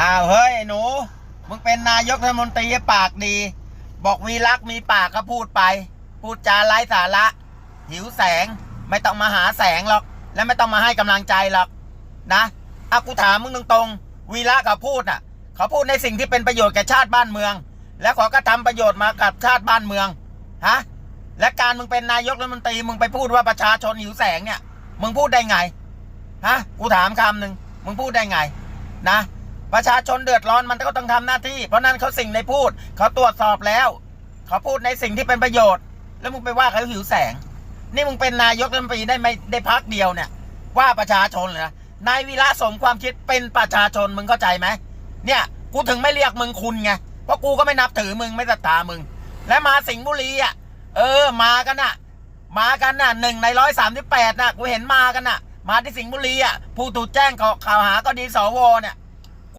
อ้าวเฮ้ยไอ้หนู มึงเป็นนายกรัฐมนตรีปากดี บอกวีรักมีปากก็พูดไป พูดจาไร้สาระ หิวแสงไม่ต้องมาหาแสงหรอก และไม่ต้องมาให้กำลังใจหรอกนะอากูถามมึงตรงๆ วีระเขาพูดน่ะ เขาพูดในสิ่งที่เป็นประโยชน์แก่ชาติบ้านเมือง แล้วขาก็ทำประโยชน์มากับชาติบ้านเมืองฮะและการมึงเป็นนายกรัฐมนตรีมึงไปพูดว่าประชาชนหิวแสงเนี่ย มึงพูดได้ไงฮะกูถามคำหนึ่งมึงพูดได้ไงนะ ประชาชนเดือดร้อนมันก็ต้องทำหน้าที่ เพราะนั้นเขาสิ่งในพูดเขาตรวจสอบแล้วเขาพูดในสิ่งที่เป็นประโยชน์ แล้วมึงไปว่าเขาหิวแสง นี่มึงเป็นนายกรัฐมนตรีได้ไม่ได้พักเดียวเนี่ย ว่าประชาชนเลยนะนายวีระสมความคิดเป็นประชาชนมึงเข้าใจไหมเนี่ยกูถึงไม่เรียกมึงคุณไงเพราะกูก็ไม่นับถือมึงไม่ศรัทธามึง และมาสิงห์บุรีอะเออมากันน่ะ มากันน่ะหนึ่งในร้อยสามสิบแปดน่ะกูเห็นมากันน่ะ มาที่สิงห์บุรีอะผู้ถูกแจ้งข่าวหาก็ดีสวเนี่ย